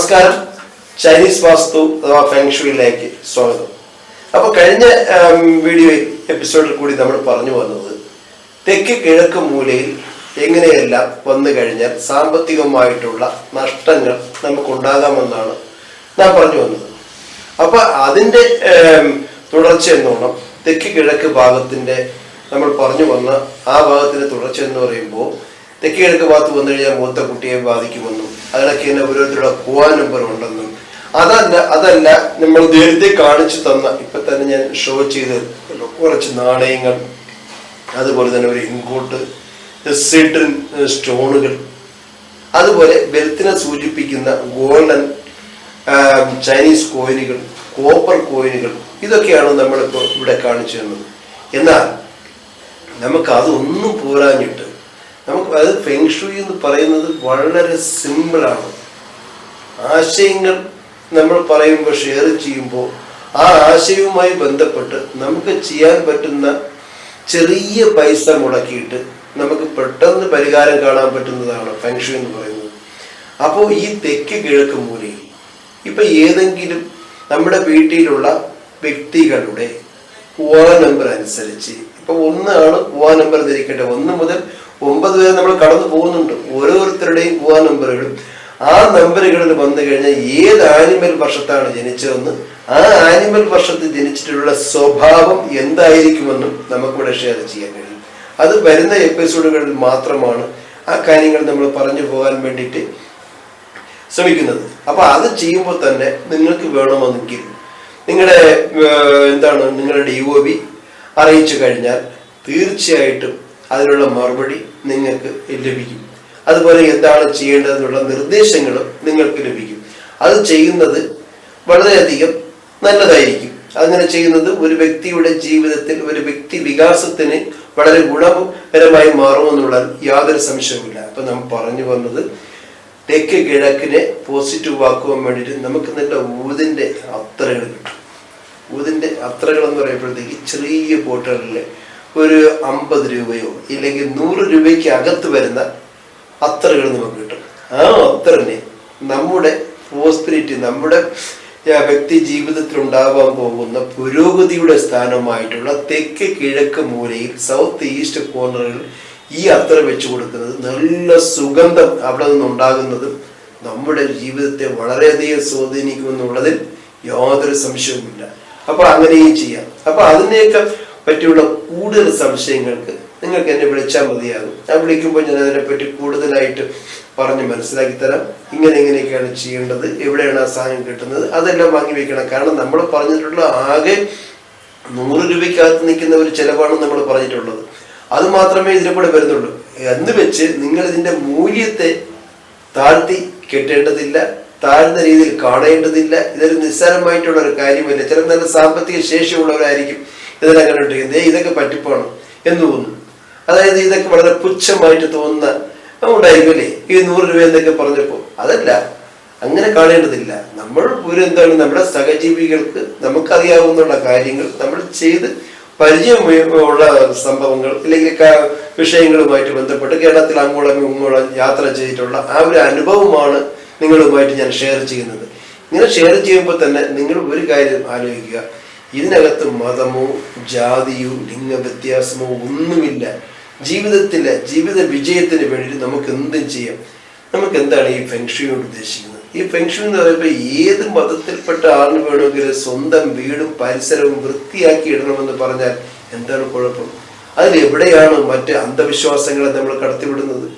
നമസ്കാരം. ചൈനീസ് വാസ്തു അഥവാ ഫെങ്ഷുയിലേക്ക് സ്വാഗതം. അപ്പൊ കഴിഞ്ഞ വീഡിയോ എപ്പിസോഡിൽ കൂടി നമ്മൾ പറഞ്ഞു വന്നത് തെക്ക് കിഴക്ക് മൂലയിൽ എങ്ങനെയെല്ലാം വന്നു കഴിഞ്ഞാൽ സാമ്പത്തികമായിട്ടുള്ള നഷ്ടങ്ങൾ നമുക്ക് നമുക്കുണ്ടാകാമെന്നാണ് നാം പറഞ്ഞു വന്നത്. അപ്പൊ അതിന്റെ തുടർച്ച എന്നോണം തെക്ക് കിഴക്ക് ഭാഗത്തിന്റെ നമ്മൾ പറഞ്ഞു വന്ന ആ ഭാഗത്തിന്റെ തുടർച്ച എന്ന് പറയുമ്പോൾ തെക്ക് കിഴക്ക് ഭാഗത്ത് വന്നു കഴിഞ്ഞാൽ മൂത്ത കുട്ടിയെ ബാധിക്കുമെന്നും അതിനൊക്കെ തന്നെ ഓരോരുത്തരുടെ കോവാ നമ്പർ ഉണ്ടെന്നും. അതല്ല അതല്ല നമ്മൾ നേരത്തെ കാണിച്ചു തന്ന ഇപ്പൊ തന്നെ ഞാൻ ഷോ ചെയ്ത് കുറച്ച് നാണയങ്ങൾ അതുപോലെ തന്നെ ഒരു ഇൻകോട്ട് സിഡ്രിൻ സ്റ്റോണുകൾ അതുപോലെ വെൽത്തിനെ സൂചിപ്പിക്കുന്ന ഗോൾഡൻ ചൈനീസ് കോയിനുകൾ കോപ്പർ കോയിനുകൾ ഇതൊക്കെയാണ് നമ്മളിപ്പോൾ ഇവിടെ കാണിച്ചു തന്നത്. എന്നാൽ നമുക്ക് അതൊന്നും പോരാഞ്ഞിട്ട് നമുക്ക് അത് ഫെങ്ഷുയി എന്ന് പറയുന്നത് വളരെ സിമ്പിളാണ് ആശയങ്ങൾ നമ്മൾ പറയുമ്പോൾ ഷെയർ ചെയ്യുമ്പോൾ ആ ആശയവുമായി ബന്ധപ്പെട്ട് നമുക്ക് ചെയ്യാൻ പറ്റുന്ന ചെറിയ പൈസ മുടക്കിയിട്ട് നമുക്ക് പെട്ടെന്ന് പരിഹാരം കാണാൻ പറ്റുന്നതാണ് ഫെങ്ഷു എന്ന് പറയുന്നത്. അപ്പോൾ ഈ തെക്ക് കിഴക്ക് മൂലയിൽ ഇപ്പം ഏതെങ്കിലും നമ്മുടെ വീട്ടിലുള്ള വ്യക്തികളുടെ ഓ നമ്പർ അനുസരിച്ച് ഇപ്പം ഒന്നാണ് ഓ നമ്പർ ധരിക്കട്ടെ ഒന്ന് മുതൽ ഒമ്പത് പേര് നമ്മൾ കടന്നു പോകുന്നുണ്ട്. ഓരോരുത്തരുടെയും ഓ നമ്പറുകളും. ആ നമ്പറുകളിൽ വന്നു കഴിഞ്ഞാൽ ഏത് ആനിമൽ വർഷത്താണ് ജനിച്ചതെന്ന് ആ ആനിമൽ വർഷത്തിൽ ജനിച്ചിട്ടുള്ള സ്വഭാവം എന്തായിരിക്കുമെന്നും നമുക്കിവിടെ ഷെയർ ചെയ്യാൻ കഴിയും. അത് വരുന്ന എപ്പിസോഡുകളിൽ മാത്രമാണ് ആ കാര്യങ്ങൾ നമ്മൾ പറഞ്ഞു പോകാൻ വേണ്ടിയിട്ട് ശ്രമിക്കുന്നത്. അപ്പൊ അത് ചെയ്യുമ്പോൾ തന്നെ നിങ്ങൾക്ക് വേണമെങ്കിൽ നിങ്ങളുടെ എന്താണ് നിങ്ങളുടെ ഡി ഒ ബി അറിയിച്ചു കഴിഞ്ഞാൽ തീർച്ചയായിട്ടും അതിനുള്ള മറുപടി നിങ്ങൾക്ക് ലഭിക്കും. അതുപോലെ എന്താണ് ചെയ്യേണ്ടതെന്നുള്ള നിർദ്ദേശങ്ങളും നിങ്ങൾക്ക് ലഭിക്കും. അത് ചെയ്യുന്നത് വളരെയധികം നല്ലതായിരിക്കും. അങ്ങനെ ചെയ്യുന്നത് ഒരു വ്യക്തിയുടെ ജീവിതത്തിൽ ഒരു വ്യക്തി വികാസത്തിന് വളരെ ഗുണകരമായി മാറുമെന്നുള്ള യാതൊരു സംശയവുമില്ല. അപ്പൊ നാം പറഞ്ഞു വന്നത് തെക്ക് കിഴക്കിനെ പോസിറ്റീവ് ആക്കുവാൻ വേണ്ടിയിട്ട് നമുക്ക് നല്ല ഊതിന്റെ അത്രകൾ കിട്ടും. ഊതിന്റെ അത്രകൾ എന്ന് പറയുമ്പോഴത്തേക്ക് ചെറിയ ബോട്ടുകളിൽ ഒരു അമ്പത് രൂപയോ ഇല്ലെങ്കിൽ നൂറ് രൂപയ്ക്ക് അകത്ത് വരുന്ന അത്തറുകൾ നമുക്ക് കിട്ടും. ആ അത്തറിനെ നമ്മുടെ പോസ്പിരിറ്റി നമ്മുടെ വ്യക്തി ജീവിതത്തിൽ ഉണ്ടാവാൻ പോകുന്ന പുരോഗതിയുടെ സ്ഥാനമായിട്ടുള്ള തെക്ക് കിഴക്ക് മൂലയിൽ സൗത്ത് ഈസ്റ്റ് കോർണറിൽ ഈ അത്ര വെച്ചു കൊടുക്കുന്നത് നല്ല സുഗന്ധം അവിടെ നിന്നുണ്ടാകുന്നതും നമ്മുടെ ജീവിതത്തെ വളരെയധികം സ്വാധീനിക്കുമെന്നുള്ളതിൽ യാതൊരു സംശയവുമില്ല. അപ്പൊ അങ്ങനെയും ചെയ്യാം. അപ്പൊ അതിനെയൊക്കെ പറ്റിയുള്ള കൂടുതൽ സംശയങ്ങൾക്ക് നിങ്ങൾക്ക് എന്നെ വിളിച്ചാൽ മതിയാകും. ഞാൻ വിളിക്കുമ്പോൾ ഞാൻ അതിനെപ്പറ്റി കൂടുതലായിട്ട് പറഞ്ഞ് മനസ്സിലാക്കി തരാം. ഇങ്ങനെ ഇങ്ങനെയൊക്കെയാണ് ചെയ്യേണ്ടത്. എവിടെയാണ് ആ സാധനം കിട്ടുന്നത്? അതെല്ലാം വാങ്ങി വെക്കണം. കാരണം നമ്മൾ പറഞ്ഞിട്ടുള്ള ആകെ നൂറ് രൂപയ്ക്കകത്ത് നിൽക്കുന്ന ഒരു ചിലവാണ് നമ്മൾ പറഞ്ഞിട്ടുള്ളത്. അത് മാത്രമേ ഇതിനെ കൂടെ വരുന്നുള്ളൂ. എന്ന് വെച്ച് നിങ്ങൾ ഇതിന്റെ മൂല്യത്തെ താഴ്ത്തി കെട്ടേണ്ടതില്ല താഴ്ന്ന രീതിയിൽ കാണേണ്ടതില്ല. ഇതൊരു നിസ്സാരമായിട്ടുള്ള ഒരു കാര്യമല്ല. ചില നല്ല സാമ്പത്തിക ശേഷിയുള്ളവരായിരിക്കും. ഇട്ടിരിക്കുന്നത് "ഏയ് ഇതൊക്കെ പറ്റിപ്പോണം എന്ന് തോന്നുന്നു. അതായത് ഇതൊക്കെ വളരെ പുച്ഛമായിട്ട് തോന്നുന്ന ഉണ്ടായിരിക്കും അല്ലേ ഈ നൂറ് രൂപ എന്നൊക്കെ പറഞ്ഞപ്പോൾ അതല്ല അങ്ങനെ കാണേണ്ടതില്ല. നമ്മൾ ഒരു എന്താണ് നമ്മുടെ സഹജീവികൾക്ക് നമുക്കറിയാവുന്ന കാര്യങ്ങൾ നമ്മൾ ചെയ്ത് പരിചയമുള്ള സംഭവങ്ങൾ അല്ലെങ്കിൽ വിഷയങ്ങളുമായിട്ട് ബന്ധപ്പെട്ട് കേരളത്തിൽ അങ്ങോളം ഇങ്ങോളം യാത്ര ചെയ്തിട്ടുള്ള ആ ഒരു അനുഭവമാണ് നിങ്ങളുമായിട്ട് ഞാൻ ഷെയർ ചെയ്യുന്നത്. ഇങ്ങനെ ഷെയർ ചെയ്യുമ്പോൾ തന്നെ നിങ്ങൾ ഒരു കാര്യം ആലോചിക്കുക. ഇതിനകത്ത് മതമോ ജാതിയോ ലിംഗ വ്യത്യാസമോ ഒന്നുമില്ല. ജീവിതത്തിലെ ജീവിത വിജയത്തിന് വേണ്ടി നമുക്ക് എന്തും ചെയ്യാം. നമുക്ക് എന്താണ് ഈ ഫെങ്ഷു കൊണ്ട് ഉദ്ദേശിക്കുന്നത്? ഈ ഫെങ്ഷു എന്ന് പറയുമ്പോൾ ഏത് മതത്തിൽപ്പെട്ട ആളിന് വേണമെങ്കിലും സ്വന്തം വീടും പരിസരവും വൃത്തിയാക്കി ഇടണമെന്ന് പറഞ്ഞാൽ എന്താണ് കുഴപ്പം? അതിൽ എവിടെയാണ് മറ്റ് അന്ധവിശ്വാസങ്ങളെ നമ്മൾ കടത്തിവിടുന്നത്?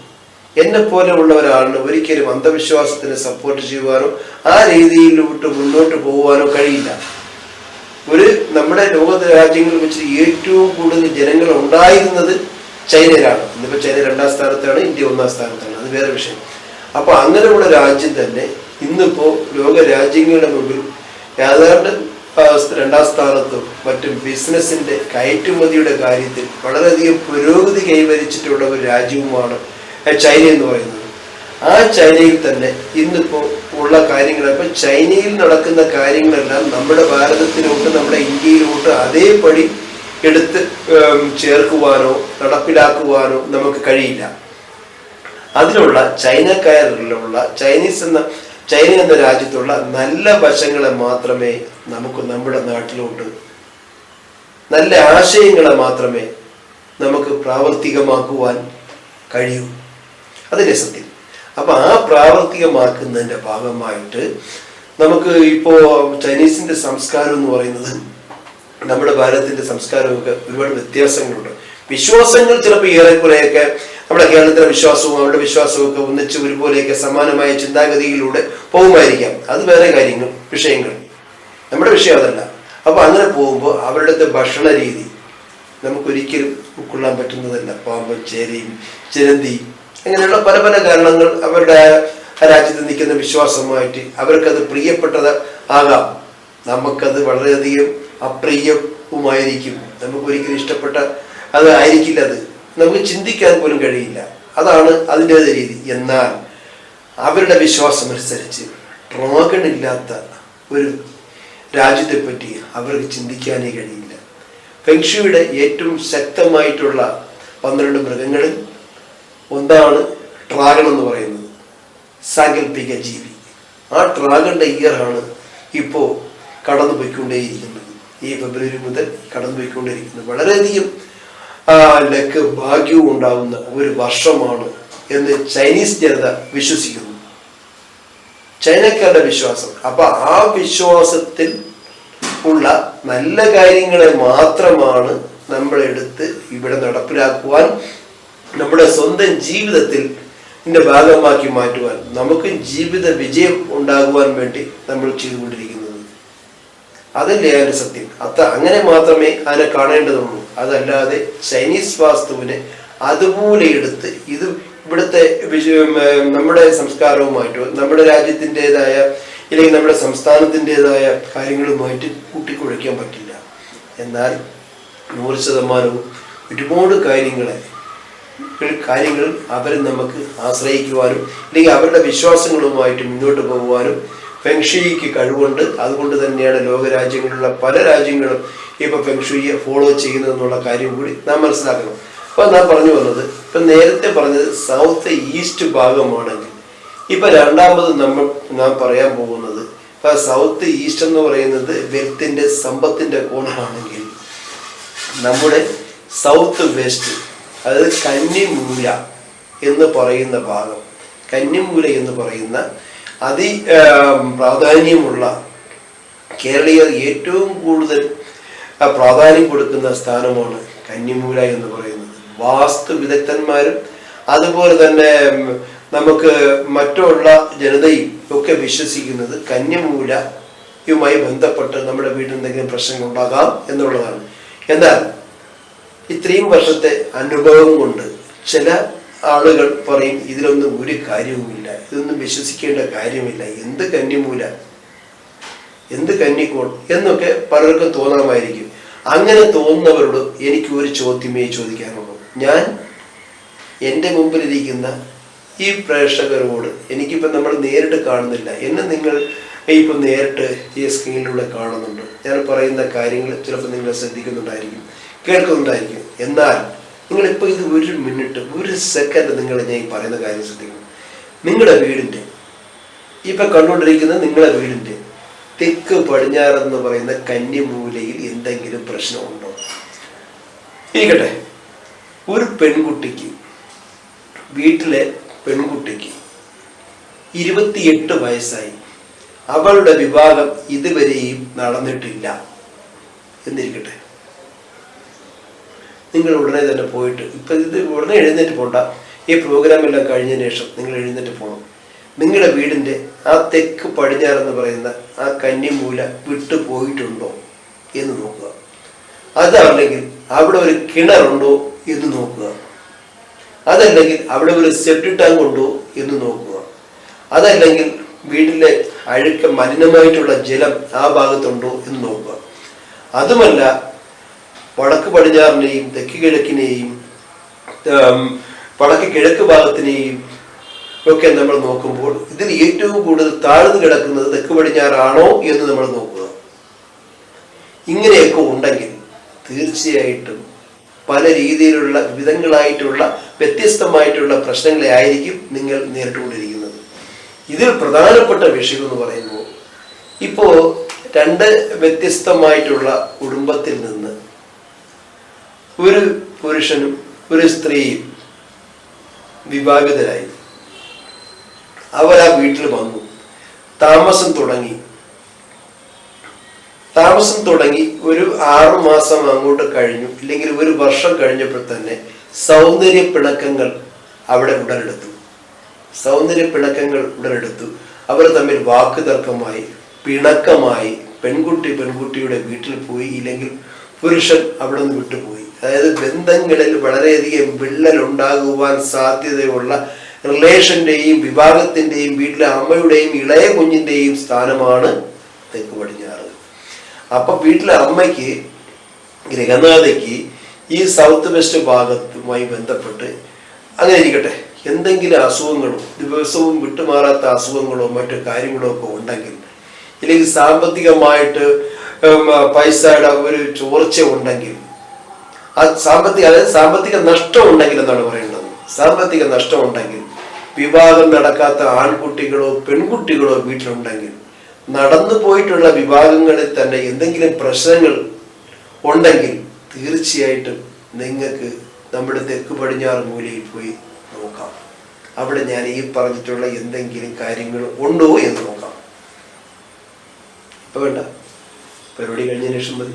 എന്നെ പോലെയുള്ള ഒരാളിന് ഒരിക്കലും അന്ധവിശ്വാസത്തിന് സപ്പോർട്ട് ചെയ്യുവാനോ ആ രീതിയിലോട്ട് മുന്നോട്ട് പോകുവാനോ കഴിയില്ല. ഒരു നമ്മുടെ ലോക രാജ്യങ്ങളിൽ വെച്ച് ഏറ്റവും കൂടുതൽ ജനങ്ങൾ ഉണ്ടായിരുന്നത് ചൈനയിലാണ്. ഇന്നിപ്പോ ചൈന രണ്ടാം സ്ഥാനത്താണ് ഇന്ത്യ ഒന്നാം സ്ഥാനത്താണ്. അത് വേറെ വിഷയം. അപ്പൊ അങ്ങനെയുള്ള രാജ്യം തന്നെ ഇന്നിപ്പോ ലോക രാജ്യങ്ങളുടെ മുമ്പിൽ ഏതാണ്ട് രണ്ടാം സ്ഥാനത്തും മറ്റും ബിസിനസിന്റെ കയറ്റുമതിയുടെ കാര്യത്തിൽ വളരെയധികം പുരോഗതി കൈവരിച്ചിട്ടുള്ള ഒരു രാജ്യവുമാണ് ചൈന എന്ന് പറയുന്നത്. ആ ചൈനയിൽ തന്നെ ഇന്നിപ്പോ ഉള്ള കാര്യങ്ങൾ അപ്പൊ ചൈനയിൽ നടക്കുന്ന കാര്യങ്ങളെല്ലാം നമ്മുടെ ഭാരതത്തിലോട്ട് നമ്മുടെ ഇന്ത്യയിലോട്ട് അതേപടി എടുത്ത് ചേർക്കുവാനോ നടപ്പിലാക്കുവാനോ നമുക്ക് കഴിയില്ല. അതിനുള്ള ചൈനക്കാരിലുള്ള ചൈനീസ് എന്ന ചൈന എന്ന രാജ്യത്തുള്ള നല്ല വശങ്ങളെ മാത്രമേ നമുക്ക് നമ്മുടെ നാട്ടിലോട്ട് നല്ല ആശയങ്ങളെ മാത്രമേ നമുക്ക് പ്രാവർത്തികമാക്കുവാൻ കഴിയൂ. അതിന്റെ സത്യം അപ്പൊ ആ പ്രാവർത്തികമാക്കുന്നതിന്റെ ഭാഗമായിട്ട് നമുക്ക് ഇപ്പോ ചൈനീസിന്റെ സംസ്കാരം എന്ന് പറയുന്നത് നമ്മുടെ ഭാരതത്തിന്റെ സംസ്കാരമൊക്കെ ഒരുപാട് വ്യത്യാസങ്ങളുണ്ട്. വിശ്വാസങ്ങൾ ചിലപ്പോൾ ഏറെക്കുറെയൊക്കെ നമ്മുടെ കേരളത്തിലെ വിശ്വാസവും അവരുടെ വിശ്വാസവും ഒക്കെ ഒന്നിച്ച് ഒരുപോലെയൊക്കെ സമാനമായ ചിന്താഗതിയിലൂടെ പോകുമായിരിക്കാം. അത് വേറെ കാര്യങ്ങൾ വിഷയങ്ങൾ. നമ്മുടെ വിഷയം അതല്ല. അപ്പൊ അങ്ങനെ പോകുമ്പോൾ അവരുടെ ഭക്ഷണ രീതി നമുക്കൊരിക്കലും ഉൾക്കൊള്ളാൻ പറ്റുന്നതല്ല. പാമ്പും ചേരയും ചിരന്തിയും അങ്ങനെയുള്ള പല പല കാരണങ്ങൾ അവരുടെ രാജ്യത്ത് നിൽക്കുന്ന വിശ്വാസമായിട്ട് അവർക്കത് പ്രിയപ്പെട്ടത് ആകാം. നമുക്കത് വളരെയധികം അപ്രിയവുമായിരിക്കും. നമുക്ക് ഒരിക്കലും ഇഷ്ടപ്പെട്ട അത് ആയിരിക്കില്ല അത്. നമുക്ക് ചിന്തിക്കാൻ പോലും കഴിയില്ല. അതാണ് അതിന്റെത് രീതി. എന്നാൽ അവരുടെ വിശ്വാസം അനുസരിച്ച് ഡ്രാഗൺ ഇല്ലാത്ത ഒരു രാജ്യത്തെ പറ്റി അവർക്ക് ചിന്തിക്കാനേ കഴിയില്ല. ഫെങ്ഷുയുടെ ഏറ്റവും ശക്തമായിട്ടുള്ള പന്ത്രണ്ട് മൃഗങ്ങളിൽ ഒന്നാണ് ഡ്രാഗൺ എന്ന് പറയുന്നത്? സാങ്കല്പിക ജീവി. ആ ട്രാഗണിന്റെ ഇയറാണ് ഇപ്പോൾ കടന്നു പോയിക്കൊണ്ടേയിരിക്കുന്നത് ഈ ഫെബ്രുവരി മുതൽ കടന്നു പോയിക്കൊണ്ടിരിക്കുന്നത് വളരെയധികം ലക്ക് ഭാഗ്യവും ഉണ്ടാകുന്ന ഒരു വർഷമാണ് എന്ന് ചൈനീസ് ജനത വിശ്വസിക്കുന്നു. ചൈനക്കാരുടെ വിശ്വാസം. അപ്പൊ ആ വിശ്വാസത്തിൽ ഉള്ള നല്ല കാര്യങ്ങളെ മാത്രമാണ് നമ്മൾ എടുത്ത് ഇവിടെ നടപ്പിലാക്കുവാൻ നമ്മുടെ സ്വന്തം ജീവിതത്തിൽ ഇതിന്റെ ഭാഗമാക്കി മാറ്റുവാൻ നമുക്ക് ജീവിത വിജയം ഉണ്ടാകുവാൻ വേണ്ടി നമ്മൾ ചെയ്തുകൊണ്ടിരിക്കുന്നത്. അതല്ലേ അതിന്റെ സത്യം? അത്ത അങ്ങനെ മാത്രമേ അതിനെ കാണേണ്ടതുള്ളൂ. അതല്ലാതെ ചൈനീസ് വാസ്തുവിനെ അതുപോലെ എടുത്ത് ഇത് ഇവിടുത്തെ നമ്മുടെ സംസ്കാരവുമായിട്ടോ നമ്മുടെ രാജ്യത്തിന്റെതായ ഇല്ലെങ്കിൽ നമ്മുടെ സംസ്ഥാനത്തിന്റെതായ കാര്യങ്ങളുമായിട്ട് കൂട്ടിക്കുഴയ്ക്കാൻ പറ്റില്ല. എന്നാൽ നൂറ് ശതമാനവും ഒരുപാട് കാര്യങ്ങളെ കാര്യങ്ങൾ അവരെ നമുക്ക് ആശ്രയിക്കുവാനും അല്ലെങ്കിൽ അവരുടെ വിശ്വാസങ്ങളുമായിട്ട് മുന്നോട്ട് പോകുവാനും ഫെങ്ഷുയിക്ക് കഴിവുണ്ട്. അതുകൊണ്ട് തന്നെയാണ് ലോകരാജ്യങ്ങളിലുള്ള പല രാജ്യങ്ങളും ഇപ്പൊ ഫെങ്ഷുയെ ഫോളോ ചെയ്യുന്നതെന്നുള്ള കാര്യം കൂടി നാം മനസ്സിലാക്കണം. അപ്പൊ നാം പറഞ്ഞു വന്നത് ഇപ്പൊ നേരത്തെ പറഞ്ഞത് സൗത്ത് ഈസ്റ്റ് ഭാഗമാണെങ്കിൽ. ഇപ്പൊ രണ്ടാമത് നമ്മൾ നാം പറയാൻ പോകുന്നത് ഇപ്പൊ സൗത്ത് ഈസ്റ്റ് എന്ന് പറയുന്നത് വെൽത്തിന്റെ സമ്പത്തിന്റെ കോണാണെങ്കിൽ നമ്മുടെ സൗത്ത് വെസ്റ്റ് അതായത് കന്നിമൂല എന്ന് പറയുന്ന ഭാഗം. കന്നിമൂല എന്ന് പറയുന്ന അതി പ്രാധാന്യമുള്ള കേരളീയർ ഏറ്റവും കൂടുതൽ പ്രാധാന്യം കൊടുക്കുന്ന സ്ഥാനമാണ് കന്നിമൂല എന്ന് പറയുന്നത്. വാസ്തു വിദഗ്ധന്മാരും അതുപോലെ തന്നെ നമുക്ക് മറ്റുള്ള ജനതയും ഒക്കെ വിശ്വസിക്കുന്നത് കന്യമൂലയുമായി ബന്ധപ്പെട്ട് നമ്മുടെ വീട്ടിൽ എന്തെങ്കിലും പ്രശ്നങ്ങൾ ഉണ്ടാകാം എന്നുള്ളതാണ്. എന്നാൽ ഇത്രയും വർഷത്തെ അനുഭവം കൊണ്ട് ചില ആളുകൾ പറയും ഇതിലൊന്നും ഒരു കാര്യവുമില്ല. ഇതൊന്നും വിശ്വസിക്കേണ്ട കാര്യമില്ല. എന്ത് കന്യമൂല എന്ത് കന്നിക്കോൾ എന്നൊക്കെ പലർക്കും തോന്നാമായിരിക്കും. അങ്ങനെ തോന്നുന്നവരോട് എനിക്ക് ഒരു ചോദ്യമേ ചോദിക്കാനുള്ളൂ. ഞാൻ എന്റെ മുമ്പിലിരിക്കുന്ന ഈ പ്രേക്ഷകരോട് എനിക്കിപ്പോൾ നമ്മൾ നേരിട്ട് കാണുന്നില്ല. എന്നെ നിങ്ങൾ ഇപ്പം നേരിട്ട് ഈ സ്ക്രീനിലൂടെ കാണുന്നുണ്ട്. ഞാൻ പറയുന്ന കാര്യങ്ങൾ ചിലപ്പോൾ നിങ്ങൾ ശ്രദ്ധിക്കുന്നുണ്ടായിരിക്കും കേൾക്കുന്നുണ്ടായിരിക്കും. എന്നാൽ നിങ്ങൾ നിങ്ങളിപ്പോൾ ഇത് ഒരു മിനിറ്റ് ഒരു സെക്കൻഡ് നിങ്ങൾ ഞാൻ ഈ പറയുന്ന കാര്യം ശ്രദ്ധിക്കണം. നിങ്ങളുടെ വീടിന്റെ ഇപ്പൊ കണ്ടുകൊണ്ടിരിക്കുന്ന നിങ്ങളുടെ വീടിന്റെ തെക്ക് പടിഞ്ഞാറെന്ന് പറയുന്ന കന്യമൂലയിൽ എന്തെങ്കിലും പ്രശ്നമുണ്ടോ? ഇരിക്കട്ടെ. ഒരു പെൺകുട്ടിക്ക് വീട്ടിലെ പെൺകുട്ടിക്ക് ഇരുപത്തിയെട്ട് വയസ്സായി. അവളുടെ വിവാഹം ഇതുവരെയും നടന്നിട്ടില്ല. എന്നിരിക്കട്ടെ. നിങ്ങൾ ഉടനെ തന്നെ പോയിട്ട് ഇപ്പം ഇത് ഉടനെ എഴുന്നേറ്റ് പോണ്ട. ഈ പ്രോഗ്രാം എല്ലാം കഴിഞ്ഞതിന് ശേഷം നിങ്ങൾ എഴുന്നേറ്റ് പോകണം നിങ്ങളുടെ വീടിന്റെ ആ തെക്ക് പടിഞ്ഞാറെന്ന് പറയുന്ന ആ കന്നിമൂല വിട്ടു പോയിട്ടുണ്ടോ എന്ന് നോക്കുക. അതല്ലെങ്കിൽ അവിടെ ഒരു കിണറുണ്ടോ എന്ന് നോക്കുക. അതല്ലെങ്കിൽ അവിടെ ഒരു സെപ്റ്റി ടാങ്ക് ഉണ്ടോ എന്ന് നോക്കുക. അതല്ലെങ്കിൽ വീട്ടിലെ അഴുക്ക മലിനമായിട്ടുള്ള ജലം ആ ഭാഗത്തുണ്ടോ എന്ന് നോക്കുക. അതുമല്ല വടക്ക് പടിഞ്ഞാറിനെയും തെക്ക് കിഴക്കിനെയും വടക്ക് കിഴക്ക് ഭാഗത്തിനെയും ഒക്കെ നമ്മൾ നോക്കുമ്പോൾ ഇതിൽ ഏറ്റവും കൂടുതൽ താഴ്ന്നു കിടക്കുന്നത് തെക്ക് പടിഞ്ഞാറാണോ എന്ന് നമ്മൾ നോക്കുക. ഇങ്ങനെയൊക്കെ ഉണ്ടെങ്കിൽ തീർച്ചയായിട്ടും പല രീതിയിലുള്ള വിധങ്ങളായിട്ടുള്ള വ്യത്യസ്തമായിട്ടുള്ള പ്രശ്നങ്ങളെ ആയിരിക്കും നിങ്ങൾ നേരിട്ടുകൊണ്ടിരിക്കുന്നത്. ഇതിൽ പ്രധാനപ്പെട്ട വിഷയം എന്ന് പറയുമ്പോൾ ഇപ്പോ രണ്ട് വ്യത്യസ്തമായിട്ടുള്ള കുടുംബത്തിൽ നിന്ന് ഒരു പുരുഷനും ഒരു സ്ത്രീയും വിവാഹിതരായി. അവർ ആ വീട്ടിൽ വന്നു. താമസം തുടങ്ങി. താമസം തുടങ്ങി ഒരു ആറു മാസം അങ്ങോട്ട് കഴിഞ്ഞു. ഇല്ലെങ്കിൽ ഒരു വർഷം കഴിഞ്ഞപ്പോൾ തന്നെ സൗന്ദര്യ പിണക്കങ്ങൾ അവിടെ ഉടലെടുത്തു. സൗന്ദര്യ പിണക്കങ്ങൾ ഉടലെടുത്തു. അവർ തമ്മിൽ വാക്കുതർക്കമായി പിണക്കമായി പെൺകുട്ടി പെൺകുട്ടിയുടെ വീട്ടിൽ പോയി. ഇല്ലെങ്കിൽ പുരുഷൻ അവിടെ നിന്ന് വിട്ടുപോയി. അതായത് ബന്ധങ്ങളിൽ വളരെയധികം വിള്ളൽ ഉണ്ടാകുവാൻ സാധ്യതയുള്ള റിലേഷന്റെയും വിവാഹത്തിന്റെയും വീട്ടിലെ അമ്മയുടെയും ഇളയ കുഞ്ഞിന്റെയും സ്ഥാനമാണ് തെക്ക് പടിഞ്ഞാറ്. അപ്പൊ വീട്ടിലെ അമ്മയ്ക്ക് ഗൃഹനാഥയ്ക്ക് ഈ സൗത്ത് വെസ്റ്റ് ഭാഗത്തുമായി ബന്ധപ്പെട്ട് അങ്ങനെ ഇരിക്കട്ടെ. എന്തെങ്കിലും അസുഖങ്ങളോ ദിവസവും വിട്ടുമാറാത്ത അസുഖങ്ങളോ മറ്റു കാര്യങ്ങളോ ഒക്കെ ഉണ്ടെങ്കിൽ ഇല്ലെങ്കിൽ സാമ്പത്തികമായിട്ട് പൈസയുടെ ഒരു ചോർച്ച ഉണ്ടെങ്കിൽ സാമ്പത്തിക അതായത് സാമ്പത്തിക നഷ്ടം ഉണ്ടെങ്കിൽ എന്നാണ് പറയേണ്ടത്. സാമ്പത്തിക നഷ്ടം ഉണ്ടെങ്കിൽ വിവാഹം നടക്കാത്ത ആൺകുട്ടികളോ പെൺകുട്ടികളോ വീട്ടിലുണ്ടെങ്കിൽ നടന്നു പോയിട്ടുള്ള വിഭാഗങ്ങളിൽ തന്നെ എന്തെങ്കിലും പ്രശ്നങ്ങൾ ഉണ്ടെങ്കിൽ തീർച്ചയായിട്ടും നിങ്ങൾക്ക് നമ്മുടെ തെക്ക് പടിഞ്ഞാറ് മൂലയിൽ പോയി നോക്കാം. അവിടെ ഞാൻ ഈ പറഞ്ഞിട്ടുള്ള എന്തെങ്കിലും കാര്യങ്ങൾ ഉണ്ടോ എന്ന് നോക്കാം. ഇപ്പൊ വേണ്ട. പരിപാടി കഴിഞ്ഞതിന് ശേഷം മതി.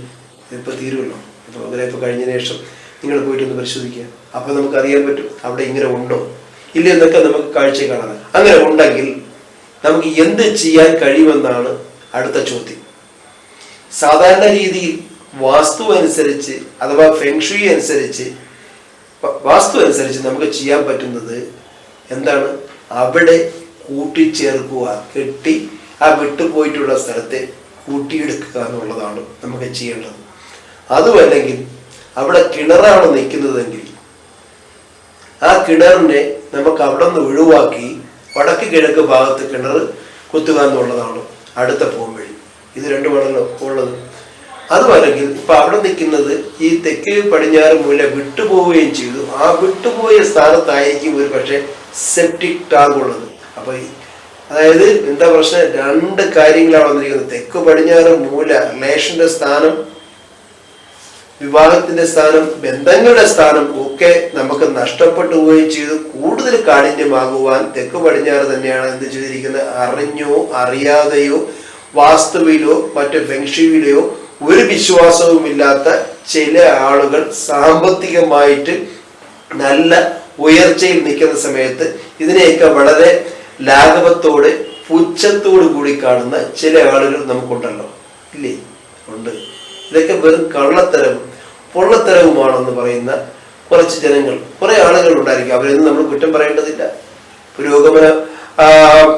ഇതിപ്പോ തീരുമല്ലോ ഇപ്പൊ അങ്ങനെ കഴിഞ്ഞ കഴിഞ്ഞതിന് ശേഷം നിങ്ങൾ പോയിട്ടൊന്ന് പരിശോധിക്കുക. അപ്പോൾ നമുക്ക് അറിയാൻ പറ്റും അവിടെ ഇങ്ങനെ ഉണ്ടോ? ഇല്ല എന്നൊക്കെ നമുക്ക് കാഴ്ച കാണാം. അങ്ങനെ ഉണ്ടെങ്കിൽ നമുക്ക് എന്ത് ചെയ്യാൻ കഴിയുമെന്നാണ് അടുത്ത ചോദ്യം. സാധാരണ രീതിയിൽ വാസ്തു അനുസരിച്ച് അഥവാ ഫെങ്ഷുയി അനുസരിച്ച് വാസ്തു അനുസരിച്ച് നമുക്ക് ചെയ്യാൻ പറ്റുന്നത് എന്താണ്? അവിടെ കൂട്ടിച്ചേർക്കുക കെട്ടി ആ വിട്ടുപോയിട്ടുള്ള സ്ഥലത്തെ കൂട്ടിയെടുക്കുക എന്നുള്ളതാണ് നമുക്ക് ചെയ്യേണ്ടത്. അതുമല്ലെങ്കിൽ അവിടെ കിണറാണ് നിൽക്കുന്നതെങ്കിൽ ആ കിണറിനെ നമുക്ക് അവിടെ നിന്ന് ഒഴിവാക്കി വടക്ക് കിഴക്ക് ഭാഗത്ത് കിണർ കുത്തുക എന്നുള്ളതാണ് അടുത്ത പോംവഴി ഇത് രണ്ടുമാണല്ലോ ഉള്ളത്. അതുമല്ലെങ്കിൽ ഇപ്പൊ അവിടെ നിൽക്കുന്നത് ഈ തെക്ക് പടിഞ്ഞാറ് മൂല വിട്ടുപോവുകയും ചെയ്തു. ആ വിട്ടുപോയ സ്ഥാനത്തായിരിക്കും ഒരു പക്ഷേ സെപ്റ്റിക് ടാങ്ക് ഉള്ളത്. അപ്പൊ അതായത് എന്താ പ്രശ്നം? രണ്ട് കാര്യങ്ങളാണ് വന്നിരിക്കുന്നത്. തെക്ക് പടിഞ്ഞാറ് മൂല റിലേഷന്റെ സ്ഥാനം വിവാഹത്തിന്റെ സ്ഥാനം ബന്ധങ്ങളുടെ സ്ഥാനം ഒക്കെ നമുക്ക് നഷ്ടപ്പെട്ടു പോവുകയും ചെയ്ത്. കൂടുതൽ കാഠിന്യമാകുവാൻ തെക്ക് പടിഞ്ഞാറ് തന്നെയാണ് എന്ത് ചെയ്തിരിക്കുന്നത്? അറിഞ്ഞോ അറിയാതെയോ വാസ്തുവിലോ മറ്റു ഫെങ്ഷിയിലെയോ ഒരു വിശ്വാസവുമില്ലാത്ത ചില ആളുകൾ സാമ്പത്തികമായിട്ട് നല്ല ഉയർച്ചയിൽ നിൽക്കുന്ന സമയത്ത് ഇതിനെയൊക്കെ വളരെ ലാഘവത്തോടെ പുച്ഛത്തോടു കൂടി കാണുന്ന ചില ആളുകൾ നമുക്കുണ്ടല്ലോ. ഇല്ലേ? ഉണ്ട്. ഇതൊക്കെ വെറും കള്ളത്തരവും പൊള്ളത്തരവുമാണെന്ന് പറയുന്ന കുറച്ച് ജനങ്ങൾ കുറെ ആളുകൾ ഉണ്ടായിരിക്കും അവരൊന്നും നമ്മൾ കുറ്റം പറയേണ്ടതില്ല. പുരോഗമന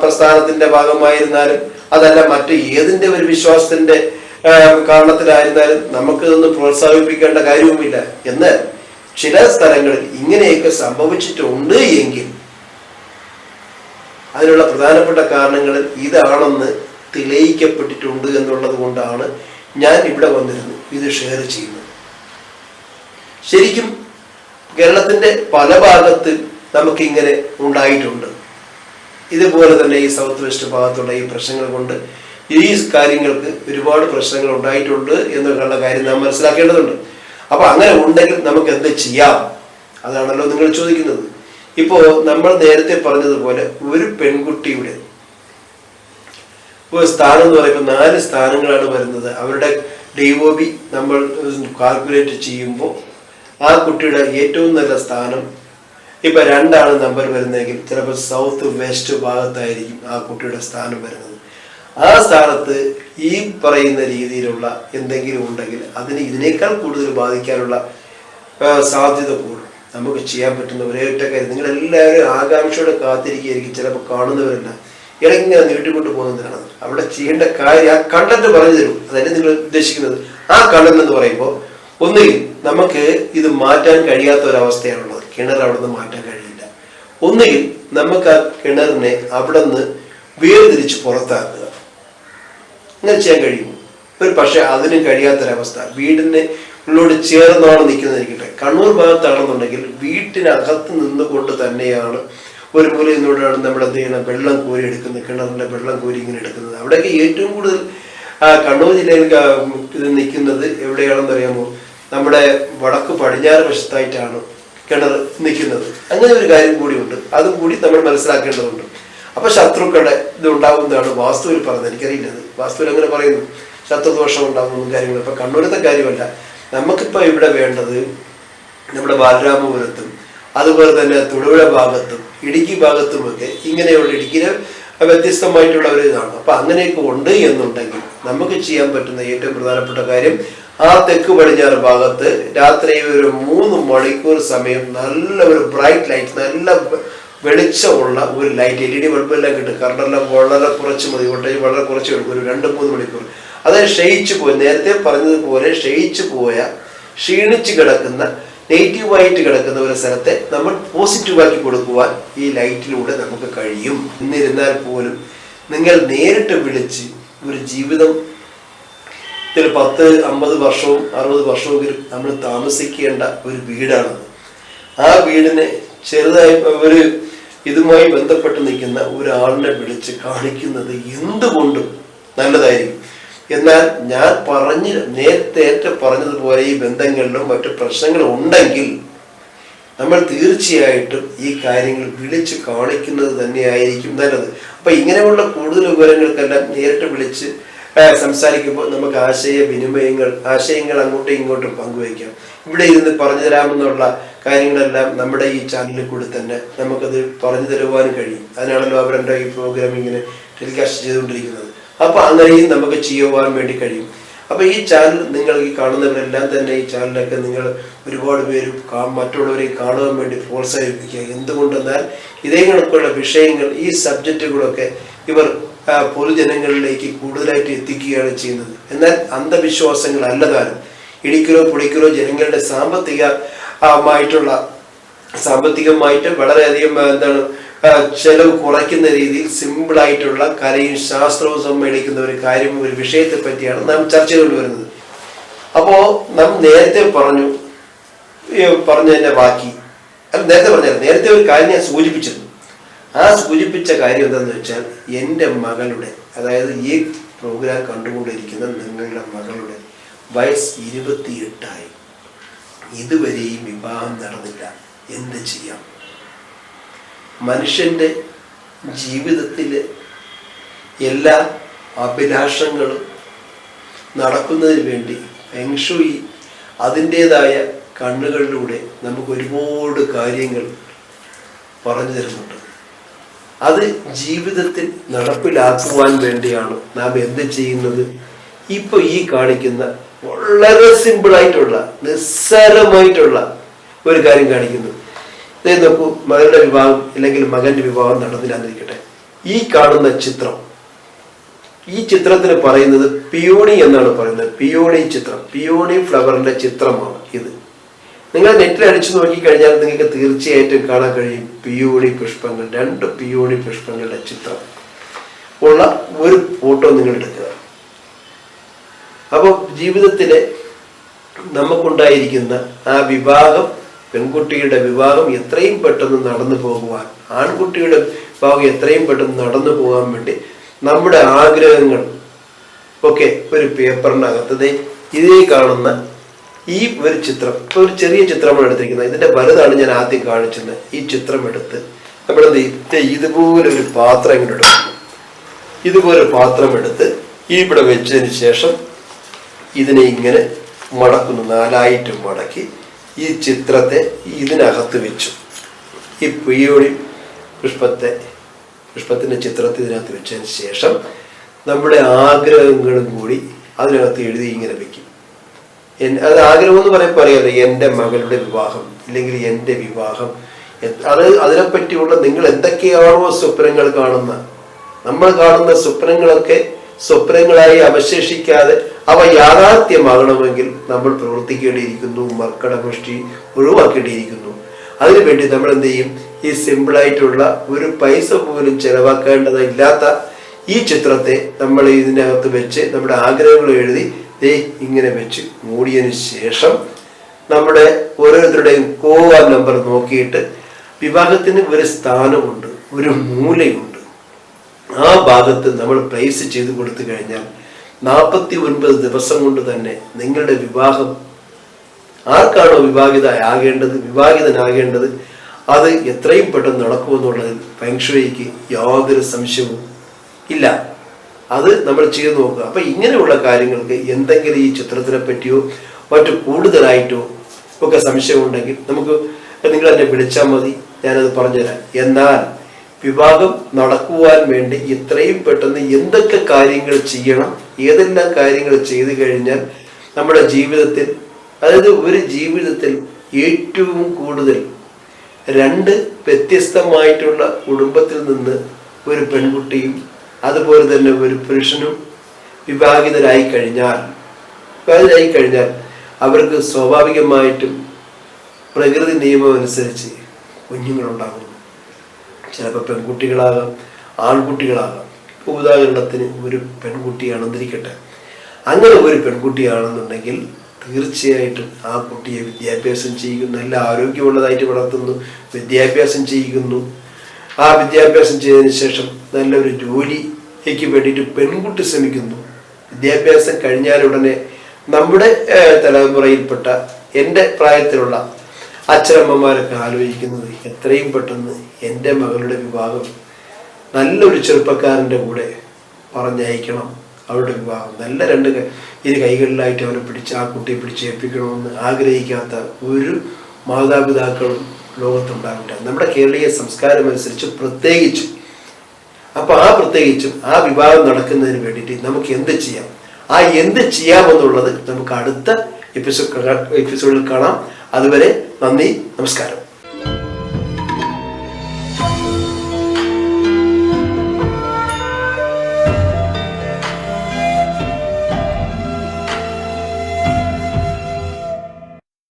പ്രസ്ഥാനത്തിന്റെ ഭാഗമായിരുന്നാലും അതല്ല മറ്റു ഏതിന്റെ ഒരു വിശ്വാസത്തിന്റെ കാരണത്തിലായിരുന്നാലും നമുക്ക് ഇതൊന്നും പ്രോത്സാഹിപ്പിക്കേണ്ട കാര്യവുമില്ല. എന്നാൽ ചില സ്ഥലങ്ങളിൽ ഇങ്ങനെയൊക്കെ സംഭവിച്ചിട്ടുണ്ട് എങ്കിൽ അതിനുള്ള പ്രധാനപ്പെട്ട കാരണങ്ങൾ ഇതാണെന്ന് തെളിയിക്കപ്പെട്ടിട്ടുണ്ട് എന്നുള്ളത് കൊണ്ടാണ് ഞാൻ ഇവിടെ വന്നിരുന്നു ഇത് ഷെയർ ചെയ്യുന്നത്. ശരിക്കും കേരളത്തിന്റെ പല ഭാഗത്ത് നമുക്കിങ്ങനെ ഉണ്ടായിട്ടുണ്ട്. ഇതുപോലെ തന്നെ ഈ സൗത്ത് വെസ്റ്റ് ഭാഗത്തുള്ള ഈ പ്രശ്നങ്ങൾ കൊണ്ട് ഈ കാര്യങ്ങൾക്ക് ഒരുപാട് പ്രശ്നങ്ങൾ ഉണ്ടായിട്ടുണ്ട് എന്നുള്ള കാര്യം നാം മനസ്സിലാക്കേണ്ടതുണ്ട്. അപ്പൊ അങ്ങനെ ഉണ്ടെങ്കിൽ നമുക്ക് എന്ത് ചെയ്യാം? അതാണല്ലോ നിങ്ങൾ ചോദിക്കുന്നത്. ഇപ്പോ നമ്മൾ നേരത്തെ പറഞ്ഞതുപോലെ ഒരു പെൺകുട്ടിയുടെ ഇപ്പോൾ സ്ഥാനം എന്ന് പറയുമ്പോൾ നാല് സ്ഥാനങ്ങളാണ് വരുന്നത്. അവരുടെ ഡി ഒ ബി നമ്മൾ കാൽക്കുലേറ്റ് ചെയ്യുമ്പോൾ ആ കുട്ടിയുടെ ഏറ്റവും നല്ല സ്ഥാനം ഇപ്പൊ രണ്ടാണ് നമ്പർ വരുന്നതെങ്കിൽ ചിലപ്പോൾ സൗത്ത് വെസ്റ്റ് ഭാഗത്തായിരിക്കും ആ കുട്ടിയുടെ സ്ഥാനം വരുന്നത്. ആ സ്ഥാനത്ത് ഈ പറയുന്ന രീതിയിലുള്ള എന്തെങ്കിലും ഉണ്ടെങ്കിൽ അതിന് ഇതിനേക്കാൾ കൂടുതൽ ബാധിക്കാനുള്ള സാധ്യത കൂടും. നമുക്ക് ചെയ്യാൻ പറ്റുന്ന ഒരേ ഒറ്റ കാര്യം നിങ്ങൾ എല്ലാവരും ആകാംക്ഷയോടെ കാത്തിരിക്കുകയായിരിക്കും ചിലപ്പോൾ കാണുന്നവരല്ല. ഇടയ്ക്കിങ്ങനെ നീട്ടിക്കൊണ്ട് പോകുന്നതാണ് അവിടെ ചെയ്യേണ്ട കാര്യം ആ കണ്ടന്റ് പറഞ്ഞു തരും. അതല്ലേ നിങ്ങൾ ഉദ്ദേശിക്കുന്നത്? ആ കണ്ടന്റ് എന്ന് പറയുമ്പോൾ ഒന്നുകിൽ നമുക്ക് ഇത് മാറ്റാൻ കഴിയാത്ത ഒരവസ്ഥയാണുള്ളത് കിണർ അവിടെ നിന്ന് മാറ്റാൻ കഴിയില്ല. ഒന്നുകിൽ നമുക്ക് ആ കിണറിനെ അവിടെ നിന്ന് വേർതിരിച്ച് പുറത്താക്കുക. അങ്ങനെ ചെയ്യാൻ കഴിയും. ഒരു പക്ഷെ അതിനും കഴിയാത്തൊരവസ്ഥ. വീടിനെ ഉള്ളോട് ചേർന്നാണ് നിൽക്കുന്നത് ഇരിക്കട്ടെ. കണ്ണൂർ ഭാഗത്താണെന്നുണ്ടെങ്കിൽ വീട്ടിനകത്ത് നിന്നുകൊണ്ട് തന്നെയാണ് ഒരു മൂലയിൽ നിന്നോടാണ് നമ്മൾ എന്ത് വെള്ളം കോരി എടുക്കുന്നത്. കിണറിന്റെ വെള്ളം കോരി ഇങ്ങനെ എടുക്കുന്നത്. അവിടെയൊക്കെ ഏറ്റവും കൂടുതൽ കണ്ണൂർ ജില്ലയിൽ ഇത് നിൽക്കുന്നത് എവിടെയാണെന്ന് അറിയാമോ നമ്മുടെ വടക്ക് പടിഞ്ഞാറ് വശത്തായിട്ടാണ് കിണർ നിൽക്കുന്നത്. അങ്ങനെ ഒരു കാര്യം കൂടിയുണ്ട്. അതും കൂടി നമ്മൾ മനസ്സിലാക്കേണ്ടതുണ്ട്. അപ്പൊ ശത്രുക്കളുടെ ഇത് ഉണ്ടാവുന്നതാണ് വാസ്തുവിൽ പറഞ്ഞത്. എനിക്കറിയില്ല വാസ്തുവിൽ അങ്ങനെ പറയുന്നു. ശത്രുദോഷം ഉണ്ടാകുന്ന കാര്യങ്ങൾ ഇപ്പൊ കണ്ണൂരത്തെ കാര്യമല്ല. നമുക്കിപ്പോ ഇവിടെ വേണ്ടത് നമ്മുടെ ബാലരാമപുരത്തും അതുപോലെ തന്നെ തൊടുപുഴ ഭാഗത്തും ഇടുക്കി ഭാഗത്തുമൊക്കെ ഇങ്ങനെയുള്ള ഇടുക്കിയിലെ വ്യത്യസ്തമായിട്ടുള്ള ഒരു ഇതാണ് അപ്പൊ അങ്ങനെയൊക്കെ ഉണ്ട് എന്നുണ്ടെങ്കിൽ നമുക്ക് ചെയ്യാൻ പറ്റുന്ന ഏറ്റവും പ്രധാനപ്പെട്ട കാര്യം ആ തെക്ക് പടിഞ്ഞാറ് ഭാഗത്ത് രാത്രി ഒരു മൂന്ന് മണിക്കൂർ സമയം നല്ല ഒരു ബ്രൈറ്റ് ലൈറ്റ് നല്ല വെളിച്ചമുള്ള ഒരു ലൈറ്റ് എൽ ഇ ഡി ബൾബെല്ലാം കിട്ടും. കറണ്ടെല്ലാം വളരെ കുറച്ച് മതി വോൾട്ടേജ് വളരെ കുറച്ച് എടുക്കും ഒരു രണ്ട് മൂന്ന് മണിക്കൂർ. അതായത് ക്ഷയിച്ചു പോയി നേരത്തെ പറഞ്ഞതുപോലെ ക്ഷയിച്ചു പോയ ക്ഷീണിച്ചു കിടക്കുന്ന നെഗറ്റീവായിട്ട് കിടക്കുന്ന ഒരു സ്ഥലത്തെ നമ്മൾ പോസിറ്റീവാക്കി കൊടുക്കുവാൻ ഈ ലൈറ്റിലൂടെ നമുക്ക് കഴിയും. എന്നിരുന്നാൽ പോലും നിങ്ങൾ നേരിട്ട് വിളിച്ച് ഒരു ജീവിതം ത്തിൽ പത്ത് അമ്പത് വർഷവും അറുപത് വർഷവും നമ്മൾ താമസിക്കേണ്ട ഒരു വീടാണത് ആ വീടിനെ ചെറുതായി ഒരു ഇതുമായി ബന്ധപ്പെട്ട് നിൽക്കുന്ന ഒരാളിനെ വിളിച്ച് കാണിക്കുന്നത് എന്തുകൊണ്ടും നല്ലതായിരിക്കും. എന്നാൽ ഞാൻ പറഞ്ഞ് നേരത്തെ പറഞ്ഞതുപോലെ ഈ ബന്ധങ്ങളിലും മറ്റു പ്രശ്നങ്ങളും ഉണ്ടെങ്കിൽ നമ്മൾ തീർച്ചയായിട്ടും ഈ കാര്യങ്ങൾ വിളിച്ച് കാണിക്കുന്നത് തന്നെയായിരിക്കും നല്ലത്. അപ്പൊ ഇങ്ങനെയുള്ള കൂടുതൽ വിവരങ്ങൾക്കെല്ലാം നേരിട്ട് വിളിച്ച് സംസാരിക്കുമ്പോൾ നമുക്ക് ആശയ വിനിമയങ്ങൾ ആശയങ്ങൾ അങ്ങോട്ടും ഇങ്ങോട്ടും പങ്കുവയ്ക്കാം. ഇവിടെ ഇരുന്ന് പറഞ്ഞു തരാമെന്നുള്ള കാര്യങ്ങളെല്ലാം നമ്മുടെ ഈ ചാനലിൽ കൂടി തന്നെ നമുക്കത് പറഞ്ഞു തരുവാനും കഴിയും. അതിനാണല്ലോ അവരുടെ ഈ പ്രോഗ്രാം ഇങ്ങനെ ടെലികാസ്റ്റ് ചെയ്തുകൊണ്ടിരിക്കുന്നത്. അപ്പൊ അങ്ങനെയും നമുക്ക് ചെയ്യുവാൻ വേണ്ടി കഴിയും. അപ്പൊ ഈ ചാനൽ നിങ്ങൾ ഈ കാണുന്നവരെല്ലാം തന്നെ ഈ ചാനലൊക്കെ നിങ്ങൾ ഒരുപാട് പേര് മറ്റുള്ളവരെ കാണുവാൻ വേണ്ടി പ്രോത്സാഹിപ്പിക്കുക. എന്തുകൊണ്ടെന്നാൽ ഇതേ കണക്കുള്ള വിഷയങ്ങൾ ഈ സബ്ജക്റ്റുകളൊക്കെ ഇവർ പൊതുജനങ്ങളിലേക്ക് കൂടുതലായിട്ട് എത്തിക്കുകയാണ് ചെയ്യുന്നത്. എന്നാൽ അന്ധവിശ്വാസങ്ങൾ അല്ലതാനും ഇടിക്കലോ പൊളിക്കലോ ജനങ്ങളുടെ സാമ്പത്തിക മായിട്ടുള്ള സാമ്പത്തികമായിട്ട് വളരെയധികം എന്താണ് ചെലവ് കുറയ്ക്കുന്ന രീതിയിൽ സിമ്പിൾ ആയിട്ടുള്ള കലയും ശാസ്ത്രവും സമ്മേളിക്കുന്ന ഒരു കാര്യം ഒരു വിഷയത്തെ പറ്റിയാണ് നാം ചർച്ച വരുന്നത്. അപ്പോ നാം നേരത്തെ പറഞ്ഞു പറഞ്ഞു പറഞ്ഞതിന്റെ ബാക്കി. അല്ല നേരത്തെ പറഞ്ഞാൽ നേരത്തെ ഒരു കാര്യം ഞാൻ സൂചിപ്പിച്ചിരുന്നു. ആ സൂചിപ്പിച്ച കാര്യം എന്താണെന്ന് വെച്ചാൽ എന്റെ മകളുടെ അതായത് ഈ പ്രോഗ്രാം കണ്ടുകൊണ്ടിരിക്കുന്ന നിങ്ങളുടെ മകളുടെ വയസ്സ് ഇരുപത്തിയെട്ടായി. ഇതുവരെയും വിവാഹം നടന്നില്ല. എന്ത് ചെയ്യാം? മനുഷ്യന്റെ ജീവിതത്തിലെ എല്ലാ അഭിലാഷങ്ങളും നടക്കുന്നതിന് വേണ്ടി ഫെങ്ഷുയി അതിന്റേതായ കണ്ണുകളിലൂടെ നമുക്ക് ഒരുപാട് കാര്യങ്ങൾ പറഞ്ഞു തരുന്നുണ്ട്. അത് ജീവിതത്തിൽ നടപ്പിലാക്കുവാൻ വേണ്ടിയാണ് നാം എന്ത് ചെയ്യുന്നത്? ഇപ്പൊ ഈ കാണിക്കുന്ന വളരെ സിമ്പിളായിട്ടുള്ള നിസ്സാരമായിട്ടുള്ള ഒരു കാര്യം കാണിക്കുന്നു. ദേ നോക്കൂ മകളുടെ വിവാഹം അല്ലെങ്കിൽ മകന്റെ വിവാഹം നടന്നില്ലാതിരിക്കട്ടെ. ഈ കാണുന്ന ചിത്രം ഈ ചിത്രത്തിന് പറയുന്നത് പിയോണി എന്നാണ് പറയുന്നത്. പിയോണി ചിത്രം പിയോണി ഫ്ലവറിന്റെ ചിത്രമാണ് ഇത്. നിങ്ങൾ നെറ്റിൽ അടിച്ചു നോക്കിക്കഴിഞ്ഞാൽ നിങ്ങൾക്ക് തീർച്ചയായിട്ടും കാണാൻ കഴിയും പിയോണി പുഷ്പങ്ങൾ രണ്ട് പിയോണി പുഷ്പങ്ങളുടെ ചിത്രം ഉള്ള ഒരു ഫോട്ടോ നിങ്ങൾ എടുക്കുക. അപ്പോൾ ജീവിതത്തിലെ നമുക്കുണ്ടായിരിക്കുന്ന ആ വിവാഹം പെൺകുട്ടിയുടെ വിവാഹം എത്രയും പെട്ടെന്ന് നടന്നു പോകുവാൻ ആൺകുട്ടിയുടെ വിവാഹം എത്രയും പെട്ടെന്ന് നടന്നു പോകാൻ വേണ്ടി നമ്മുടെ ആഗ്രഹങ്ങൾ ഒക്കെ ഒരു പേപ്പറിനകത്ത് ഇതേ കാണുന്ന ഈ ഒരു ചിത്രം ഒരു ചെറിയ ചിത്രമാണ് എടുത്തിരിക്കുന്നത്. ഇതിന്റെ വലുതാണ് ഞാൻ ആദ്യം കാണിച്ചത്. ഈ ചിത്രം എടുത്ത് നമ്മളെന്ത് ഇതുപോലെ ഒരു പാത്രം ഇങ്ങോട്ട് എടുക്കും ഇതുപോലെ പാത്രം എടുത്ത് ഇവിടെ വെച്ചതിന് ശേഷം ഇതിനെ ഇങ്ങനെ മടക്കുന്നു നാലായിട്ട് മടക്കി. ഈ ചിത്രത്തെ ഇതിനകത്ത് വെച്ചു. ഈ പിയോടി പുഷ്പത്തെ പുഷ്പത്തിന്റെ ചിത്രത്തെ ഇതിനകത്ത് വെച്ചതിന് ശേഷം നമ്മുടെ ആഗ്രഹങ്ങളും കൂടി അതിനകത്ത് എഴുതി ഇങ്ങനെ വെക്കും. അത് ആഗ്രഹം എന്ന് പറയുമ്പോൾ അറിയാലോ എന്റെ മകളുടെ വിവാഹം ഇല്ലെങ്കിൽ എന്റെ വിവാഹം അത് അതിനെപ്പറ്റിയുള്ള നിങ്ങൾ എന്തൊക്കെയാണോ സ്വപ്നങ്ങൾ കാണുന്ന നമ്മൾ കാണുന്ന സ്വപ്നങ്ങളൊക്കെ സ്വപ്നങ്ങളായി അവശേഷിക്കാതെ അവ യാഥാർത്ഥ്യമാകണമെങ്കിൽ നമ്മൾ പ്രവർത്തിക്കേണ്ടിയിരിക്കുന്നു മർക്കടമുഷ്ടി ഒഴിവാക്കേണ്ടിയിരിക്കുന്നു. അതിനുവേണ്ടി നമ്മൾ എന്ത് ചെയ്യും? ഈ സിമ്പിളായിട്ടുള്ള ഒരു പൈസ പോലും ചെലവാക്കേണ്ടതില്ലാത്ത ഈ ചിത്രത്തെ നമ്മൾ ഇതിനകത്ത് വെച്ച് നമ്മുടെ ആഗ്രഹങ്ങൾ എഴുതി ദേ ഇങ്ങനെ വെച്ച് മൂടിയതിന് ശേഷം നമ്മുടെ ഓരോരുത്തരുടെയും കോവാൻ നമ്പർ നോക്കിയിട്ട് വിവാഹത്തിന് ഒരു സ്ഥാനമുണ്ട് ഒരു മൂലയുണ്ട്. ആ ഭാഗത്ത് നമ്മൾ പ്രൈസ് ചെയ്തു കൊടുത്തു കഴിഞ്ഞാൽ നാൽപ്പത്തി ഒൻപത് ദിവസം കൊണ്ട് തന്നെ നിങ്ങളുടെ വിവാഹം ആർക്കാണോ വിവാഹിത ആകേണ്ടത് വിവാഹിതനാകേണ്ടത് അത് എത്രയും പെട്ടെന്ന് നടക്കുമെന്നുള്ളതിൽ ഫെങ്ഷുയിക്ക് യാതൊരു സംശയവും ഇല്ല. അത് നമ്മൾ ചെയ്തു നോക്കുക. അപ്പൊ ഇങ്ങനെയുള്ള കാര്യങ്ങൾക്ക് എന്തെങ്കിലും ഈ ചിത്രത്തിനെ പറ്റിയോ മറ്റു കൂടുതലായിട്ടോ ഒക്കെ സംശയമുണ്ടെങ്കിൽ നമുക്ക് നിങ്ങൾ എന്നെ വിളിച്ചാൽ മതി. ഞാനത് പറഞ്ഞുതരാം. എന്നാൽ വിവാഹം നടക്കുവാൻ വേണ്ടി എത്രയും പെട്ടെന്ന് എന്തൊക്കെ കാര്യങ്ങൾ ചെയ്യണം? ഏതെല്ലാം കാര്യങ്ങൾ ചെയ്തു കഴിഞ്ഞാൽ നമ്മുടെ ജീവിതത്തിൽ അതായത് ഒരു ജീവിതത്തിൽ ഏറ്റവും കൂടുതൽ രണ്ട് വ്യത്യസ്തമായിട്ടുള്ള കുടുംബത്തിൽ നിന്ന് ഒരു പെൺകുട്ടിയും അതുപോലെ തന്നെ ഒരു പുരുഷനും വിവാഹിതരായി കഴിഞ്ഞാൽ വിവാഹിതരായി കഴിഞ്ഞാൽ അവർക്ക് സ്വാഭാവികമായിട്ടും പ്രകൃതി നിയമം അനുസരിച്ച് കുഞ്ഞുങ്ങളുണ്ടാകുന്നു ചിലപ്പോൾ പെൺകുട്ടികളാകാം ആൺകുട്ടികളാകാം. ഉദാഹരണത്തിന് ഒരു പെൺകുട്ടിയാണെന്നിരിക്കട്ടെ അങ്ങനെ ഒരു പെൺകുട്ടിയാണെന്നുണ്ടെങ്കിൽ തീർച്ചയായിട്ടും ആ കുട്ടിയെ വിദ്യാഭ്യാസം ചെയ്യുന്നു. നല്ല ആരോഗ്യമുള്ളതായിട്ട് വളർത്തുന്നു വിദ്യാഭ്യാസം ചെയ്യുന്നു. ആ വിദ്യാഭ്യാസം ചെയ്തതിന് ശേഷം നല്ലൊരു ജോലിക്ക് വേണ്ടിയിട്ട് പെൺകുട്ടി ശ്രമിക്കുന്നു. വിദ്യാഭ്യാസം കഴിഞ്ഞാലുടനെ നമ്മുടെ തലമുറയിൽപ്പെട്ട എന്റെ പ്രായത്തിലുള്ള അച്ഛനമ്മമാരൊക്കെ ആലോചിക്കുന്നത് എത്രയും പെട്ടെന്ന് എന്റെ മകളുടെ വിവാഹം നല്ലൊരു ചെറുപ്പക്കാരന്റെ കൂടെ പറഞ്ഞയക്കണം അവരുടെ വിവാഹം. നല്ല രണ്ട് ഇത് കൈകളിലായിട്ട് അവനെ പിടിച്ച് ആ കുട്ടിയെ പിടിച്ച് ഏൽപ്പിക്കണമെന്ന് ആഗ്രഹിക്കാത്ത ഒരു മാതാപിതാക്കളും ലോകത്തുണ്ടാവില്ല. നമ്മുടെ കേരളീയ സംസ്കാരം അനുസരിച്ച് പ്രത്യേകിച്ച് അപ്പൊ ആ പ്രത്യേകിച്ചും ആ വിവാഹം നടക്കുന്നതിന് വേണ്ടിയിട്ട് നമുക്ക് എന്ത് ചെയ്യാം? ആ എന്ത് ചെയ്യാമെന്നുള്ളത് നമുക്ക് അടുത്ത എപ്പിസോഡ് എപ്പിസോഡിൽ കാണാം. അതുവരെ നന്ദി നമസ്കാരം.